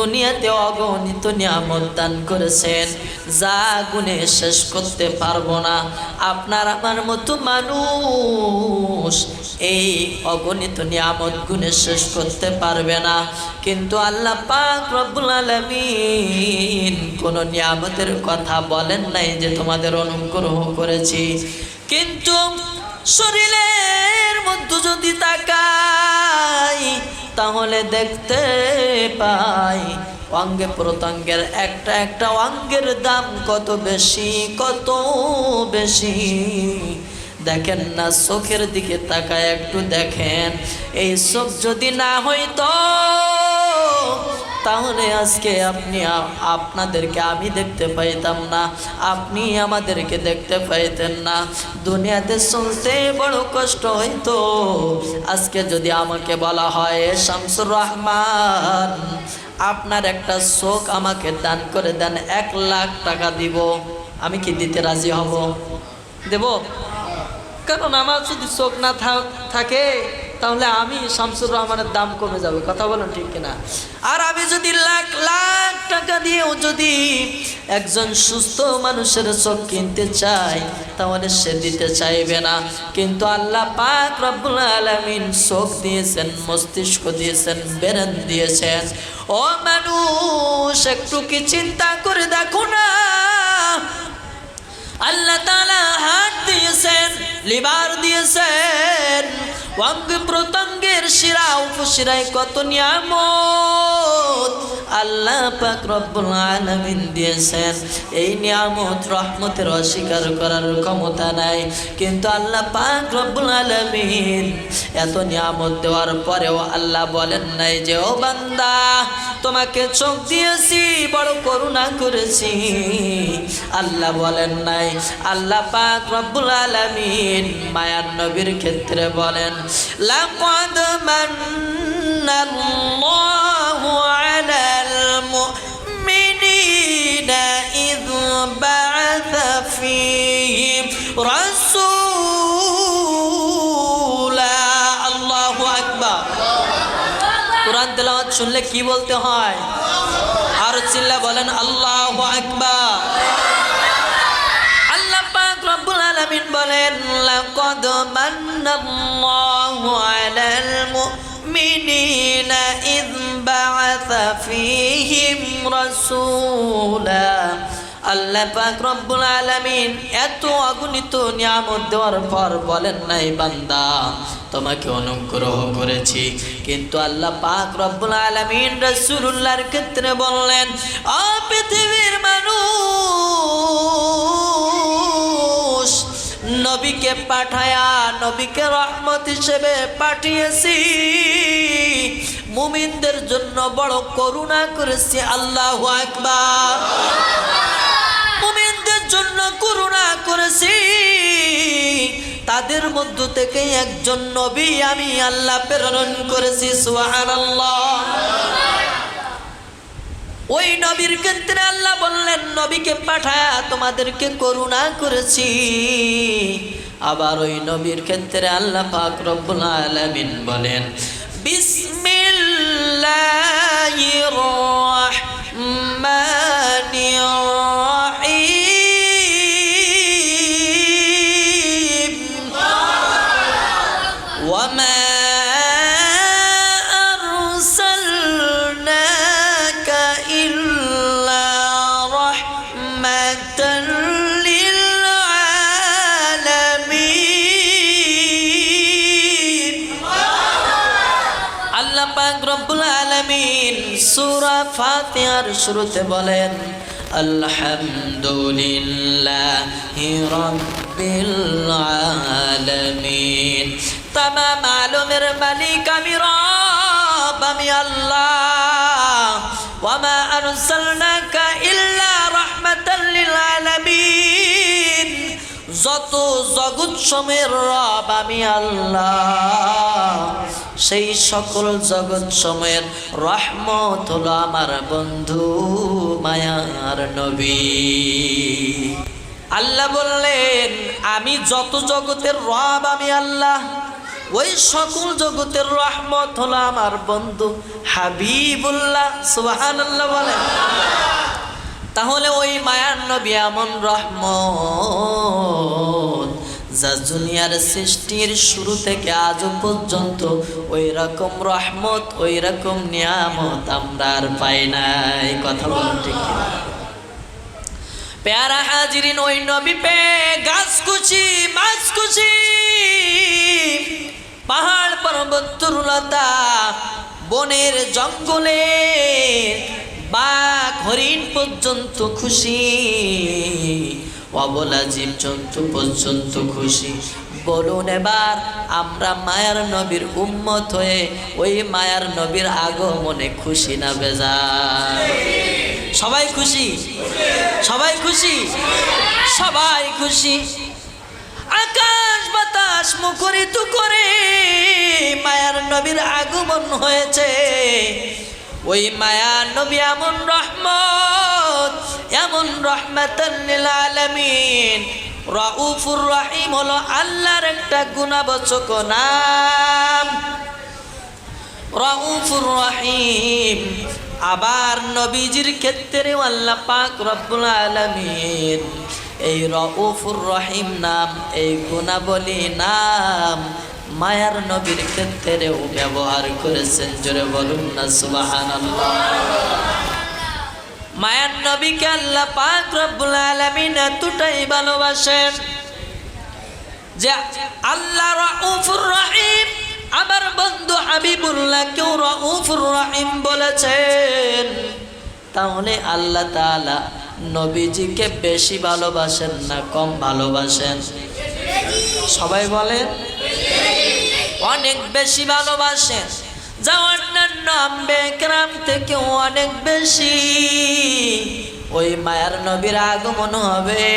দুনিয়াতে অগণিত নিয়ামত দান করেছেন। যা গুণে শেষ করতে পারব না। আপনার আমার মতো মানুষ এই অগণিত নিয়ামত গুণে শেষ করতে পারবে না। কিন্তু আল্লাহ পাক রব্বুল আলামিন কোন নিয়ামতের কথা বলেন নাই যে তোমাদের অনুগ্রহ করেছি। কিন্তু শরীরের তাহলে দেখতে পাই। অঙ্গে প্রত্যঙ্গের একটা একটা অঙ্গের দাম কত বেশি কত বেশি? দেখেন না, চোখের দিকে তাকায় একটু দেখেন। এই চোখ যদি না হইতো তাহলে আজকে আপনি আপনাদেরকে আমি দেখতে পাইতাম না, আপনি আমাদেরকে দেখতে পাইতেন না। দুনিয়াতে চলতে বড় কষ্ট হইতো। আজকে যদি আমাকে বলা হয়, শামসুর রহমান, আপনার একটা শোক আমাকে দান করে দেন, এক লাখ টাকা দিব। আমি কি দিতে রাজি হব? দেব? কারণ আমার যদি শোক না থাক- থাকে তাহলে আমি শামসুর রহমানের দাম কমে যাবে, কথা বলেন ঠিক কিনা? আর আমি যদি লাখ লাখ টাকা দিয়েও যদি একজন সুস্থ মানুষের চোখ কিনতে চাই, তাহলে সে দিতে চাইবে না। কিন্তু আল্লাহ পাক রব্বুল আলামিন চোখ দিয়েছেন, মস্তিষ্ক দিয়েছেন, বেরেন দিয়েছেন। ও মানুষ, একটু কি চিন্তা করে দেখো না? আল্লাহ তালা হাত দিয়েছেন, লিভার দিয়েছেন। অঙ্গ প্রত্যঙ্গের শিরা, উপশিরায় কত নিয়ামত আল্লাহ পাক রব্বুল আলামিন দিয়েছেন। এই নিয়ামত রহমতের অস্বীকার করার ক্ষমতা নাই। কিন্তু আল্লাহ পাক রব্বুল আলামিন এত নিয়ামত দেওয়ার পরেও আল্লাহ বলেন নাই যে, ও বান্দা তোমাকে চোখ দিয়েছি, বড় করুণা করেছি। আল্লাহ বলেন নাই, আল্লাহ পাক রব্বুল আলামিন মায়ার নবীর ক্ষেত্রে বলেন, লাকাদ মান্নাল্লাহু কোরআন তেলাওয়াত শুনলে কি বলতে হয়? আর চিল্লা বলেন, আল্লাহ আকবার। আল্লাহ পাক রব্বুল আলামিন বলেন, লাকাদ মান্নাল্লাহু আলাল মুমিনিনা ইয আল্লাহ পাক রব্বুল আলামিন এত অগণিত নিয়ামত দেওয়ার পর বলেন, নাই বান্দা, তোমাকে অনুগ্রহ করেছি। কিন্তু আল্লাহ পাক রব্বুল আলামিন রাসূলুল্লাহর ক্ষেত্রে বললেন ও পৃথিবীর মানুষ, নবীকে পাঠায়া, নবীকে রহমত হিসেবে পাঠিয়েছি। মুমিনদের জন্য বড় করুণা করেছি, আল্লাহু আকবার। করেছি। তাদের মধ্য থেকে একজন নবী আমি আল্লাহ প্রেরণ করেছি ওই নবীর ক্ষেত্রে আল্লাহ বললেন, নবীকে পাঠায়া তোমাদেরকে করুণা করেছি। আবার ওই নবীর ক্ষেত্রে আল্লাহ পাক রব্বুল আলামিন বলেন, বিসমিল্লাহির রহমানির পাক রব্বুল আলামিন সূরা ফাতিহার শুরুতে বলেন, আলহামদুলিল্লাহি রাব্বিল আলামিন। তামাম আলমের মালিক আমি রব, আমি আল্লাহ। ওয়ামা আরসালনাকা ইল্লা রাহমাতাল লিল আলামিন। যত জগৎ সমের রব, আমি আল্লাহ। সেই সকল জগৎ সময়ের রহমত হলো আমার বন্ধু, মায়ার নবী। আল্লাহ বললেন, আমি যত জগতের রব, আমি আল্লাহ। ওই সকল জগতের রহমত হলো আমার বন্ধু হাবিবুল্লাহ। সুবহানাল্লাহ বলেন তাহলে ওই মায়ার নবী এমন রহমত যা দুনিয়ার সৃষ্টির শুরু থেকে আজ পর্যন্ত ওই রকম রহমত ওই রকম নিয়ামত আমরা আর পাই নাই কথা বলুন ঠিক? প্যারা হাজিরিন, ওই নবী পে গাছ কুচি, মাছ কুচি, পাহাড় পর্বত তরুলতা, বনের জঙ্গলে বাঘ হরিণ পর্যন্ত খুশি অবলা জীব জন্তু পর্যন্ত খুশি। বলুন এবার, আমরা মায়ার নবীর উম্মত হয়ে ওই মায়ার নবীর আগমনে খুশি না বেজার? সবাই খুশি? সবাই খুশি? সবাই খুশি। আকাশ বাতাস মুখরিত করে মায়ার নবীর আগমন হয়েছে। ওই মায়ার নবী এমন রহমত এমন রহমাতাল্লিল আলামিন, রাউফুর রহিম হলো আল্লাহর একটা গুণাবচক নাম। রাউফুর রহিম, আবার নবীজির ক্ষেত্রে আল্লাহ পাক রব্বুল আলামিন এই রউফুর রহিম নাম, এই গুণাবলী নাম মায়ার নবীর ক্ষেত্রেও ব্যবহার করেছেন। জোরে বলুন না, সুবহানাল্লাহ। মায়ার নবীকে আল্লাহ পাক রব্বুল আলামিন এতটাই ভালোবাসেন যে আল্লাহ রাউফুর রহিম, আমার বন্ধু হাবিবুল্লাহ কেউ রাউফুর রহিম বলেছেন। তাহলে আল্লাহ তাআলা নবীজিকে বেশি ভালোবাসেন না কম ভালোবাসেন? সবাই বলেন? অনেক বেশি ভালোবাসেন। যা অন্যান্য বেকরাম থেকেও অনেক বেশি। ওই মায়ার নবীর আগমন হবে।